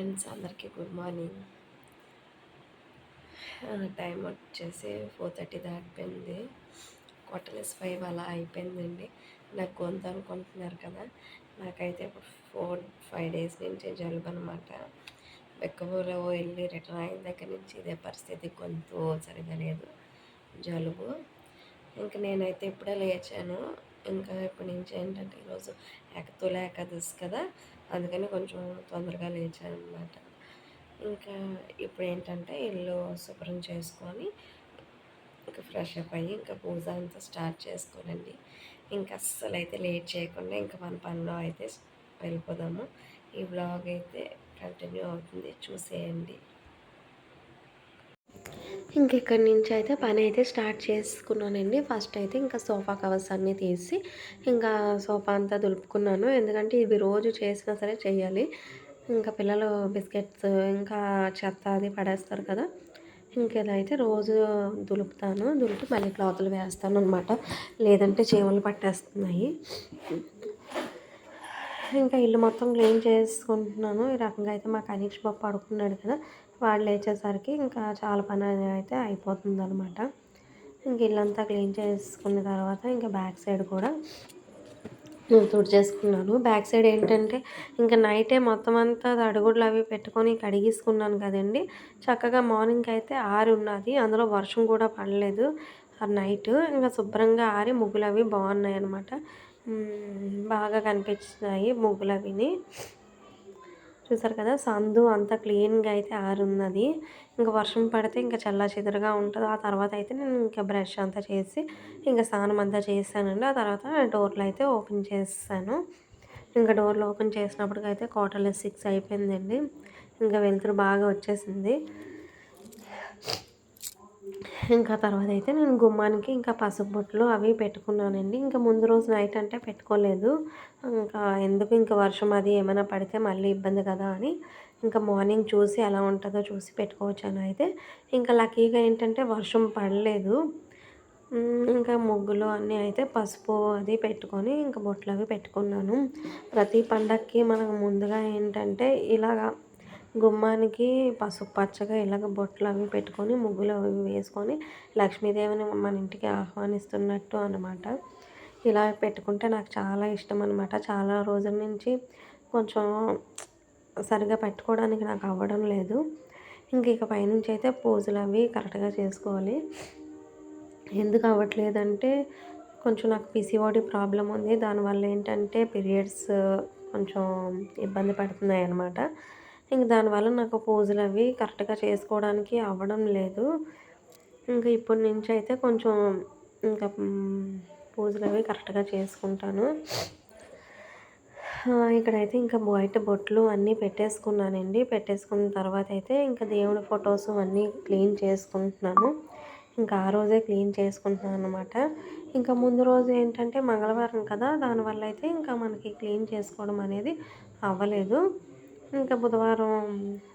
Friends అందరికీ good morning. Time వచ్చేసి four thirty దాటిపోయింది. క్వార్టర్లెస్ ఫైవ్ అలా అయిపోయిందండి. నాకు గొంతు అనుకుంటున్నారు కదా నాకైతే ఇప్పుడు ఫోర్ ఫైవ్ డేస్ నుంచి జలుబు అనమాట బెక్కబూర వెళ్ళి రిటర్న్ అయిన దగ్గర నుంచి ఇదే పరిస్థితి గొంతు సరిగా లేదు జలుబు. ఇంకా నేనైతే ఇప్పుడే లేచాను. ఇంకా ఇప్పటి నుంచి ఏంటంటే ఈరోజు ఏకతుల ఏకాదశి కదా అందుకని కొంచెం తొందరగా లేచాను అనమాట ఇంకా ఇప్పుడు ఏంటంటే ఇల్లు శుభ్రం చేసుకొని ఇంకా ఫ్రెష్ అప్ అయ్యి ఇంకా పూజ అంతా స్టార్ట్ చేసుకోనండి. ఇంకా అస్సలు అయితే లేట్ చేయకుండా ఇంకా మన పనిలో అయితే వెళ్ళిపోదాము. ఈ బ్లాగ్ అయితే కంటిన్యూ అవుతుంది. చూసేయండి. ఇంకెక్కడి నుంచి అయితే పని అయితే స్టార్ట్ చేసుకున్నానండి. ఫస్ట్ అయితే ఇంకా సోఫా కవర్స్ అన్నీ తీసి ఇంకా సోఫా అంతా దులుపుకున్నాను. ఎందుకంటే ఇవి రోజు చేసినా సరే చేయాలి. ఇంకా పిల్లలు బిస్కెట్స్ ఇంకా చెత్త అది పడేస్తారు కదా. ఇంకేదైతే రోజు దులుపుతాను. దులిపి మళ్ళీ క్లాతులు వేస్తాను అనమాట లేదంటే చీమలు పట్టేస్తున్నాయి. ఇంకా ఇల్లు మొత్తం క్లీన్ చేసుకుంటున్నాను. ఈ రకంగా అయితే మా కనీష్ బాబు పడుకున్నాడు కదా. వాళ్ళు లేచేసరికి ఇంకా చాలా పని అయితే అయిపోతుంది అనమాట ఇంక ఇల్లంతా క్లీన్ చేసుకున్న తర్వాత ఇంకా బ్యాక్ సైడ్ కూడా తుడిచేసుకున్నాను. బ్యాక్ సైడ్ ఏంటంటే ఇంకా నైటే మొత్తం అంతా అడుగుడులు అవి పెట్టుకొని కడిగేసుకున్నాను కదండి. చక్కగా మార్నింగ్ అయితే ఆరి ఉన్నది. అందులో వర్షం కూడా పడలేదు. ఆ నైట్ ఇంకా శుభ్రంగా ఆరి ముగ్గులు అవి బాగున్నాయి అనమాట బాగా కనిపించినాయి ముగ్గులు అవిని చూసారు కదా? సందు అంతా క్లీన్గా అయితే ఆరున్నది. ఇంకా వర్షం పడితే ఇంకా చల్ల చెదరగా ఉంటుంది. ఆ తర్వాత అయితే నేను ఇంకా బ్రష్ అంతా చేసి ఇంకా స్నానం అంతా చేశానండి ఆ తర్వాత డోర్లు అయితే ఓపెన్ చేస్తాను. ఇంకా డోర్లు ఓపెన్ చేసినప్పటికైతే క్వార్టర్లెస్ సిక్స్ అయిపోయిందండి. ఇంకా వెళ్తురు బాగా వచ్చేసింది. ఇంకా తర్వాత అయితే నేను గుమ్మానికి ఇంకా పసుపు బొట్లు అవి పెట్టుకున్నానండి. ఇంకా ముందు రోజు నైట్ అంటే పెట్టుకోలేదు. ఇంకా ఎందుకు ఇంకా వర్షం అది ఏమైనా పడితే మళ్ళీ ఇబ్బంది కదా అని ఇంకా మార్నింగ్ చూసి ఎలా ఉంటుందో చూసి పెట్టుకోవచ్చాను అయితే. ఇంకా లక్కీగా ఏంటంటే వర్షం పడలేదు. ఇంకా ముగ్గులు అన్నీ అయితే పసుపు అది పెట్టుకొని ఇంకా బొట్లు అవి పెట్టుకున్నాను. ప్రతి పండక్కి మనకు ముందుగా ఏంటంటే ఇలాగా గుమ్మానికి పసుపు పచ్చగా ఇలాగ బొట్లు అవి పెట్టుకొని ముగ్గులు అవి వేసుకొని లక్ష్మీదేవిని మన ఇంటికి ఆహ్వానిస్తున్నట్టు అనమాట ఇలా పెట్టుకుంటే నాకు చాలా ఇష్టం అనమాట చాలా రోజుల నుంచి కొంచెం సరిగా పెట్టుకోవడానికి నాకు అవ్వడం లేదు. ఇంక ఇక పైనుంచి అయితే పూజలు అవి కరెక్ట్గా చేసుకోవాలి. ఎందుకు అవ్వట్లేదంటే కొంచెం నాకు పిసిఓడి ప్రాబ్లం ఉంది. దానివల్ల ఏంటంటే పీరియడ్స్ కొంచెం ఇబ్బంది పడుతున్నాయి అన్నమాట ఇంక దానివల్ల నాకు పూజలు అవి కరెక్ట్గా చేసుకోవడానికి అవ్వడం లేదు. ఇంకా ఇప్పటి నుంచి అయితే కొంచెం ఇంకా పూజలు అవి కరెక్ట్గా చేసుకుంటాను. ఇక్కడైతే ఇంకా బయట బొట్లు అన్నీ పెట్టేసుకున్నానండి. పెట్టేసుకున్న తర్వాత అయితే ఇంకా దేవుడి ఫొటోస్ అన్నీ క్లీన్ చేసుకుంటున్నాను. ఇంకా ఆ రోజే క్లీన్ చేసుకుంటున్నాను అనమాట ఇంకా ముందు రోజు ఏంటంటే మంగళవారం కదా దానివల్ల అయితే ఇంకా మనకి క్లీన్ చేసుకోవడం అనేది అవ్వలేదు. ఇంకా బుధవారం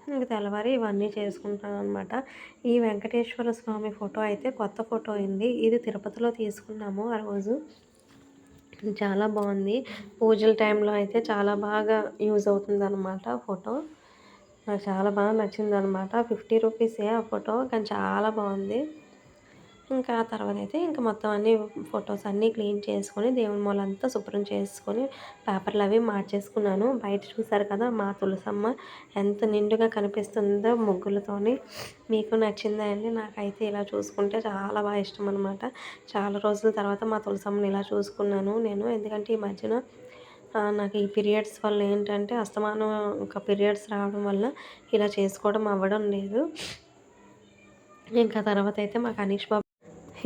ఇంకా తెల్లవారి ఇవన్నీ చేసుకుంటాను అనమాట ఈ వెంకటేశ్వర స్వామి ఫోటో అయితే కొత్త ఫోటో అయింది ఇది తిరుపతిలో తీసుకున్నాము ఆ రోజు. చాలా బాగుంది. పూజల టైంలో అయితే చాలా బాగా యూజ్ అవుతుంది అనమాట ఫోటో. నాకు చాలా బాగా నచ్చింది అనమాట ఫిఫ్టీ రూపీసే ఆ ఫోటో కానీ చాలా బాగుంది. ఇంకా ఆ తర్వాత అయితే ఇంకా మొత్తం అన్ని ఫొటోస్ అన్నీ క్లీన్ చేసుకొని దేవుని మూలంతా శుభ్రం చేసుకొని పేపర్లు అవి మార్చేసుకున్నాను. బయట చూసారు కదా మా తులసమ్మ ఎంత నిండుగా కనిపిస్తుందో ముగ్గులతోని. మీకు నచ్చిందా అండి నాకైతే ఇలా చూసుకుంటే చాలా బాగా ఇష్టం అనమాట చాలా రోజుల తర్వాత మా తులసమ్మని ఇలా చూసుకున్నాను నేను. ఎందుకంటే ఈ మధ్యన నాకు ఈ పీరియడ్స్ వల్ల ఏంటంటే అస్తమానం ఇంకా పీరియడ్స్ రావడం వల్ల ఇలా చేసుకోవడం అవ్వడం లేదు. ఇంకా తర్వాత అయితే మాకు అనీష్ బాబు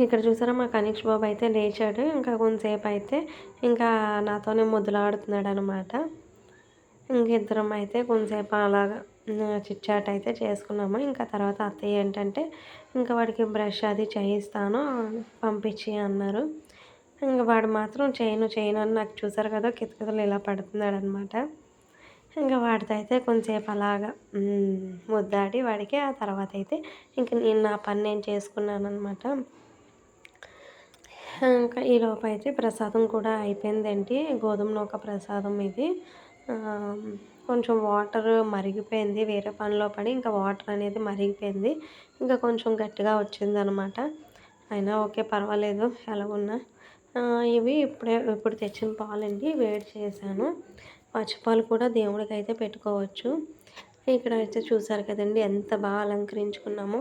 ఇక్కడ చూసారా మా కనీష్ బాబు అయితే లేచాడు. ఇంకా కొంతసేపు అయితే ఇంకా నాతోనే ముద్దులాడుతున్నాడు అనమాట ఇంకిద్దరం అయితే కొంతసేపు అలాగా చిట్చాట్ అయితే చేసుకున్నాము. ఇంకా తర్వాత అత్తయ్య ఏంటంటే ఇంకా వాడికి బ్రష్ అది చేయిస్తాను పంపించి అన్నారు. ఇంకా వాడు మాత్రం చేయను చేయను అని నాకు చూసారు కదా కితకితలు ఇలా పడుతున్నాడు అనమాట ఇంకా వాడితో అయితే కొంతసేపు అలాగా ముద్దాడి వాడికి. ఆ తర్వాత అయితే ఇంక నేను నా పని నేను చేసుకున్నాను అనమాట ఇంకా ఈలోపు అయితే ప్రసాదం కూడా అయిపోయిందండి. గోధుమ నూక ప్రసాదం ఇది. కొంచెం వాటర్ మరిగిపోయింది వేరే పనిలో పడి ఇంకా వాటర్ అనేది మరిగిపోయింది. ఇంకా కొంచెం గట్టిగా వచ్చిందనమాట. అయినా ఓకే పర్వాలేదు ఎలాగున్నా ఇవి ఇప్పుడే ఇప్పుడు తెచ్చిన పాలండి వేడి చేశాను. పచ్చిపాలు కూడా దేవుడికి అయితే పెట్టుకోవచ్చు. ఇక్కడ అయితే చూసారు కదండి ఎంత బాగా అలంకరించుకున్నామో.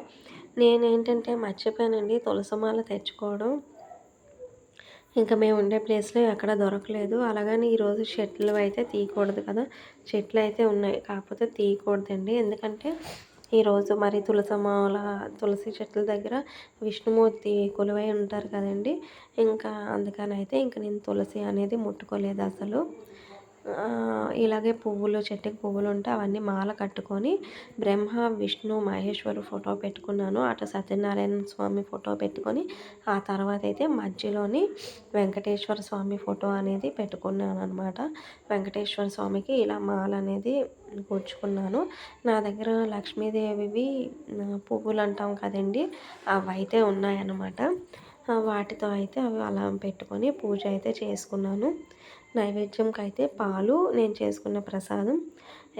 నేనేంటంటే మర్చిపోయానండి తులసమాల తెచ్చుకోవడం. ఇంకా మేము ఉండే ప్లేస్లో ఎక్కడ దొరకలేదు. అలాగని ఈరోజు చెట్లు అయితే తీయకూడదు కదా. చెట్లు అయితే ఉన్నాయి. కాకపోతే తీయకూడదండి. ఎందుకంటే ఈరోజు మరి తులసమాల తులసి చెట్ల దగ్గర విష్ణుమూర్తి కొలువై ఉంటారు కదండి. ఇంకా అందుకని అయితే ఇంకా నేను తులసి అనేది ముట్టుకోలేదు అసలు. ఇలాగే పువ్వులు చెట్టుకి పువ్వులు ఉంటే అవన్నీ మాల కట్టుకొని బ్రహ్మ విష్ణు మహేశ్వరు ఫోటో పెట్టుకున్నాను. అటు సత్యనారాయణ స్వామి ఫోటో పెట్టుకొని ఆ తర్వాత అయితే మధ్యలోని వెంకటేశ్వర స్వామి ఫోటో అనేది పెట్టుకున్నాను అనమాట వెంకటేశ్వర స్వామికి ఇలా మాల అనేది కూర్చుకున్నాను నా దగ్గర లక్ష్మీదేవివి పువ్వులు అంటాం కదండి అవైతే ఉన్నాయన్నమాట. వాటితో అయితే అవి అలా పెట్టుకొని పూజ అయితే చేసుకున్నాను. నైవేద్యంకి అయితే పాలు నేను చేసుకున్న ప్రసాదం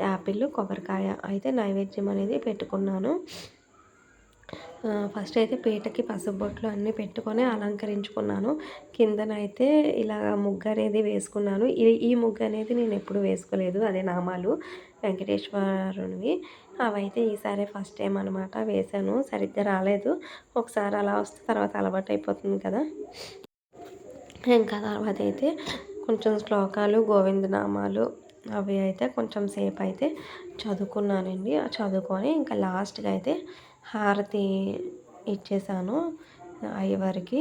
యాపిల్ కొబ్బరికాయ అయితే నైవేద్యం అనేది పెట్టుకున్నాను. ఫస్ట్ అయితే పీటకి పసుపు బొట్లు అన్నీ పెట్టుకొని అలంకరించుకున్నాను. కిందనైతే ఇలా ముగ్గు అనేది వేసుకున్నాను. ఈ ఈ ముగ్గు అనేది నేను ఎప్పుడు వేసుకోలేదు. అదే నామాలు వెంకటేశ్వరునివి. అవైతే ఈసారి ఫస్ట్ టైం అనమాట వేశాను. సరిగ్గా రాలేదు. ఒకసారి అలా వస్తే తర్వాత అలవాటు అయిపోతుంది కదా. ఇంకా తర్వాత అయితే కొంచెం శ్లోకాలు గోవిందనామాలు అవి అయితే కొంచెం సేపు అయితే చదువుకున్నానండి చదువుకొని ఇంకా లాస్ట్గా అయితే హారతి ఇచ్చేసాను అయ్యవారికి.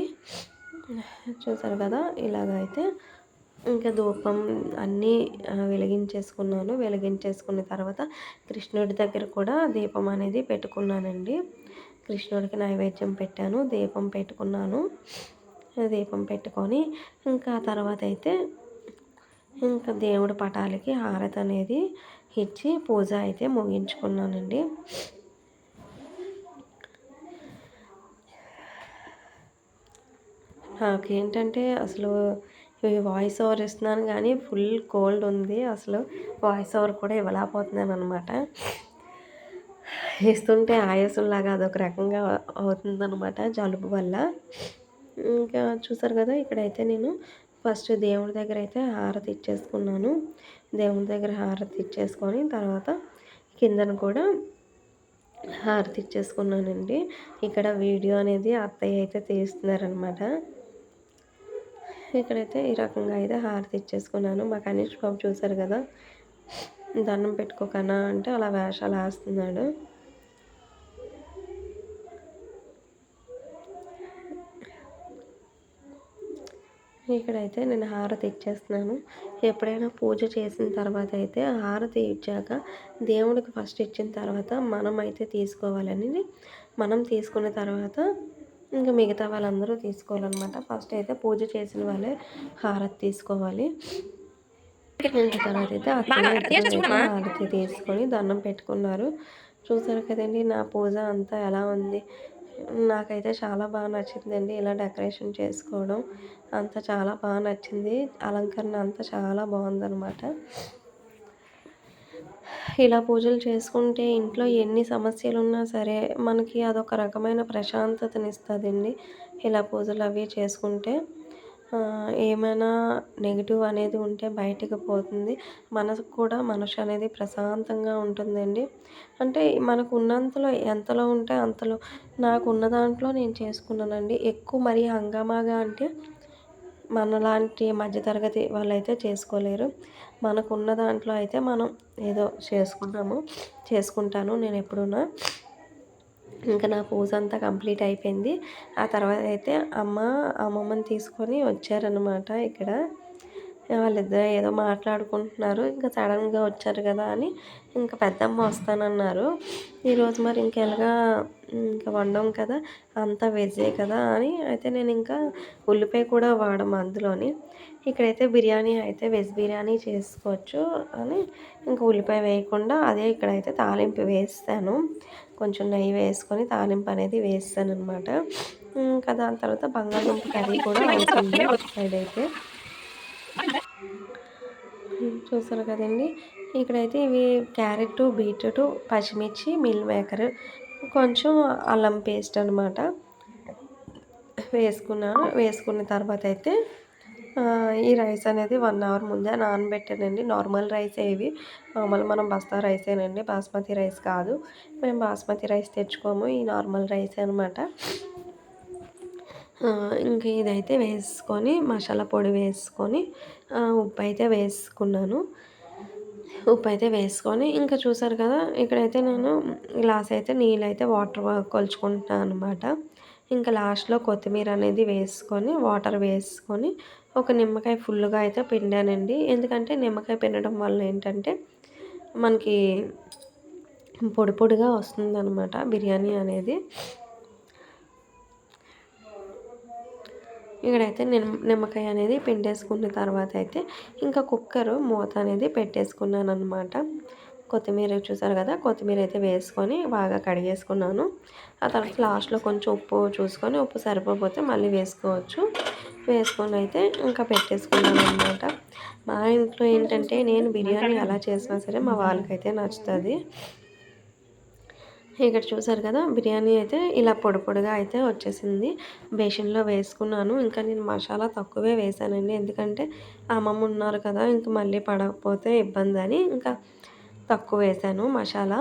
చూసారు కదా ఇలాగైతే ఇంకా ధూపం అన్నీ వెలిగించేసుకున్నాను. వెలిగించేసుకున్న తర్వాత కృష్ణుడి దగ్గర కూడా దీపం అనేది పెట్టుకున్నానండి. కృష్ణుడికి నైవేద్యం పెట్టాను దీపం పెట్టుకున్నాను. దీపం పెట్టుకొని ఇంకా తర్వాత అయితే ఇంకా దేవుడి పటాలకి హారతి అనేది ఇచ్చి పూజ అయితే ముగించుకున్నానండి. నాకేంటంటే అసలు వాయిస్ ఓవర్ ఇస్తున్నాను కానీ ఫుల్ కోల్డ్ ఉంది. అసలు వాయిస్ ఓవర్ కూడా ఇవ్వలేకపోతున్నాను అనమాట ఇస్తుంటే ఆయాసంలాగా అదొక రకంగా అవుతుందన్నమాట జలుబు వల్ల. ఇంకా చూసారు కదా ఇక్కడైతే నేను ఫస్ట్ దేవుడి దగ్గర అయితే హారతి ఇచ్చేసుకున్నాను. దేవుడి దగ్గర హారతి ఇచ్చేసుకొని తర్వాత కిందన కూడా హారతి ఇచ్చేసుకున్నానండి. ఇక్కడ వీడియో అనేది అత్తయ్య అయితే తీస్తున్నారనమాట ఇక్కడైతే ఈ రకంగా అయితే హారతి ఇచ్చేసుకున్నాను. మా కనీష్ బాబు చూసారు కదా? దండం పెట్టుకోకనా అంటే అలా వేషాలు వేస్తున్నాడు. ఇక్కడైతే నేను హారతి ఇచ్చేస్తున్నాను. ఎప్పుడైనా పూజ చేసిన తర్వాత అయితే హారతి ఇచ్చాక దేవుడికి ఫస్ట్ ఇచ్చిన తర్వాత మనం అయితే తీసుకోవాలని మనం తీసుకున్న తర్వాత ఇంకా మిగతా వాళ్ళందరూ తీసుకోవాలన్నమాట. ఫస్ట్ అయితే పూజ చేసిన వాళ్ళే హారతి తీసుకోవాలి. ఇంకా తర్వాత అయితే హారతి తీసుకొని దండం పెట్టుకున్నారు. చూసారు కదండి నా పూజ అంతా ఎలా ఉంది? నాకైతే చాలా బాగా నచ్చిందండి ఇలా డెకరేషన్ చేసుకోవడం. అంతా చాలా బాగా నచ్చింది. అలంకరణ అంతా చాలా బాగుందనమాట ఇలా పూజలు చేసుకుంటే ఇంట్లో ఎన్ని సమస్యలు ఉన్నా సరే మనకి అదొక రకమైన ప్రశాంతతనిస్తుందండి. ఇలా పూజలు అవి చేసుకుంటే. ఏమైనా నెగిటివ్ అనేది ఉంటే బయటికి పోతుంది. మనకు కూడా మనసు అనేది ప్రశాంతంగా ఉంటుందండి. అంటే మనకు ఉన్నంతలో ఎంతలో ఉంటే అంతలో నాకు ఉన్న దాంట్లో నేను చేసుకున్నానండి. ఎక్కువ మరీ హంగామాగా అంటే మనలాంటి మధ్యతరగతి వాళ్ళైతే చేసుకోలేరు. మనకున్న దాంట్లో అయితే మనం ఏదో చేసుకున్నాము చేసుకుంటాను నేను ఎప్పుడున్నా ఇంకా నా పూజ అంతా కంప్లీట్ అయిపోయింది. ఆ తర్వాత అయితే అమ్మ అమ్మమ్మని తీసుకొని వచ్చారనమాట ఇక్కడ. వాళ్ళిద్దరు ఏదో మాట్లాడుకుంటున్నారు. ఇంకా సడన్గా వచ్చారు కదా అని ఇంకా పెద్దమ్మ వస్తానన్నారు. ఈరోజు మరి ఇంకెలాగా ఇంకా వండం కదా అంతా వెజ్జే కదా అని అయితే నేను ఇంకా ఉల్లిపాయ కూడా వాడము అందులోని. ఇక్కడైతే బిర్యానీ అయితే వెజ్ బిర్యానీ చేసుకోవచ్చు అని ఇంకా ఉల్లిపాయ వేయకుండా అదే ఇక్కడైతే తాలింపు వేస్తాను. కొంచెం నెయ్యి వేసుకొని తాలింపు అనేది వేస్తాను అనమాట ఇంకా దాని తర్వాత బంగాళదుంప కర్రీ కూడా అవుతుంది సైడ్ అయితే చూసారు కదండి. ఇక్కడైతే ఇవి క్యారెట్ బీట్రూట్ పచ్చిమిర్చి మిల్ మేకర్ కొంచెం అల్లం పేస్ట్ అనమాట వేసుకున్నాను. వేసుకున్న తర్వాత అయితే ఈ రైస్ అనేది వన్ అవర్ ముందే నానబెట్టానండి. నార్మల్ రైస్ ఏవి మామూలు మనం బస్తా రైసేనండి. బాస్మతి రైస్ కాదు. మేము బాస్మతి రైస్ తెచ్చుకోము. ఈ నార్మల్ రైస్ అనమాట ఇంక ఇదైతే వేసుకొని మసాలా పొడి వేసుకొని ఉప్పు అయితే వేసుకున్నాను. ఉప్పు అయితే వేసుకొని ఇంకా చూసారు కదా ఇక్కడైతే నేను గ్లాస్ అయితే నీళ్ళు అయితే వాటర్ కొలుచుకుంటున్నాను అనమాట ఇంకా లాస్ట్లో కొత్తిమీర అనేది వేసుకొని వాటర్ వేసుకొని ఒక నిమ్మకాయ ఫుల్గా అయితే పిండానండి. ఎందుకంటే నిమ్మకాయ పిండడం వల్ల ఏంటంటే మనకి పొడి పొడిగా వస్తుందన్నమాట బిర్యానీ అనేది. ఇక్కడైతే నిమ్మ నిమ్మకాయ అనేది పిండేసుకున్న తర్వాత అయితే ఇంకా కుక్కర్ మూత అనేది పెట్టేసుకున్నాను అనమాట కొత్తిమీర చూసారు కదా కొత్తిమీర అయితే వేసుకొని బాగా కడిగేసుకున్నాను. ఆ తర్వాత లాస్ట్లో కొంచెం ఉప్పు చూసుకొని ఉప్పు సరిపోతే మళ్ళీ వేసుకోవచ్చు. వేసుకొని అయితే ఇంకా పెట్టేసుకున్నాను అనమాట మా ఇంట్లో ఏంటంటే నేను బిర్యానీ ఎలా చేసినా సరే మా వాళ్ళకైతే నచ్చుతుంది. ఇక్కడ చూసారు కదా బిర్యానీ అయితే ఇలా పొడి పొడిగా అయితే వచ్చేసింది. బేషన్లో వేసుకున్నాను. ఇంకా నేను మసాలా తక్కువే వేసానండి. ఎందుకంటే అమ్మమ్మ ఉన్నారు కదా ఇంకా మళ్ళీ పడకపోతే ఇబ్బంది అని ఇంకా తక్కువ వేసాను మసాలా.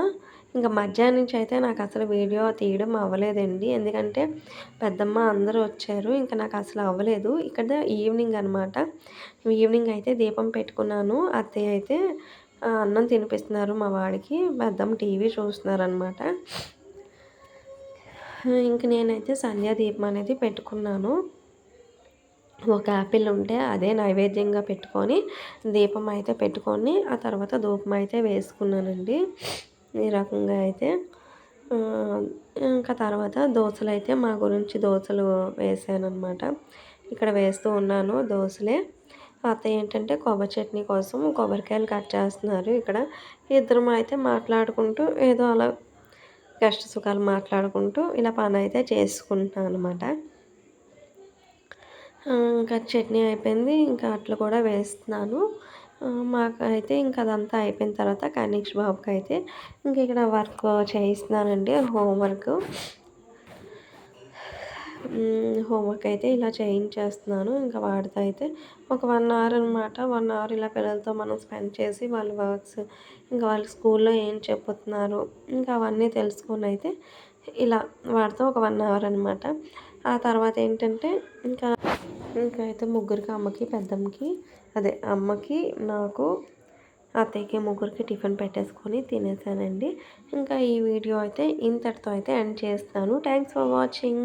ఇంకా మధ్యాహ్నం నుంచి అయితే నాకు అసలు వీడియో తీయడం అవ్వలేదండి. ఎందుకంటే పెద్దమ్మ అందరూ వచ్చారు ఇంకా నాకు అసలు అవ్వలేదు. ఇక్కడ ఈవినింగ్ అనమాట ఈవినింగ్ అయితే దీపం పెట్టుకున్నాను. అత్తయ్య అయితే అన్నం తినిపిస్తున్నారు మా వాడికి. పెద్దమ్మ టీవీ చూస్తున్నారు అనమాట ఇంక నేనైతే సంధ్యా దీపం అనేది పెట్టుకున్నాను. ఒక యాపిల్ ఉంటే అదే నైవేద్యంగా పెట్టుకొని దీపం అయితే పెట్టుకొని ఆ తర్వాత ధూపం అయితే వేసుకున్నానండి. ఈ రకంగా అయితే ఇంకా తర్వాత దోశలు అయితే మా గురించి దోశలు వేసాను ఇక్కడ వేస్తూ ఉన్నాను దోశలే. అత్తయ్య ఏంటంటే కొబ్బరి చట్నీ కోసం కొబ్బరికాయలు కట్ చేస్తున్నారు. ఇక్కడ ఇద్దరం అయితే మాట్లాడుకుంటూ ఏదో అలా కష్ట సుఖాలు మాట్లాడుకుంటూ ఇలా పని అయితే చేసుకుంటున్నాను అనమాట ఇంకా చట్నీ అయిపోయింది. ఇంకా అట్లు కూడా వేస్తున్నాను. మాకైతే ఇంకా అదంతా అయిపోయిన తర్వాత కనీష్ బాబుకి అయితే ఇంక ఇక్కడ వర్క్ చేయిస్తున్నానండి. హోంవర్క్. హోంవర్క్ అయితే ఇలా చేయించేస్తున్నాను. ఇంకా వాడితో అయితే ఒక వన్ అవర్ అనమాట వన్ అవర్ ఇలా పిల్లలతో మనం స్పెండ్ చేసి వాళ్ళ వర్క్స్ ఇంకా వాళ్ళ స్కూల్లో ఏం చెప్పుతున్నారు ఇంకా అవన్నీ తెలుసుకొని అయితే ఇలా వాడితో ఒక వన్ అవర్ అనమాట ఆ తర్వాత ఏంటంటే ఇంకా ఇంకా అయితే ముగ్గురికి అమ్మకి పెద్దమ్మకి అదే అమ్మకి నాకు అత్తయ్యకి ముగ్గురికి టిఫిన్ పెట్టేసుకొని తినేసానండి. ఇంకా ఈ వీడియో అయితే ఇంతటితో అయితే ఎండ్ చేస్తాను thanks for watching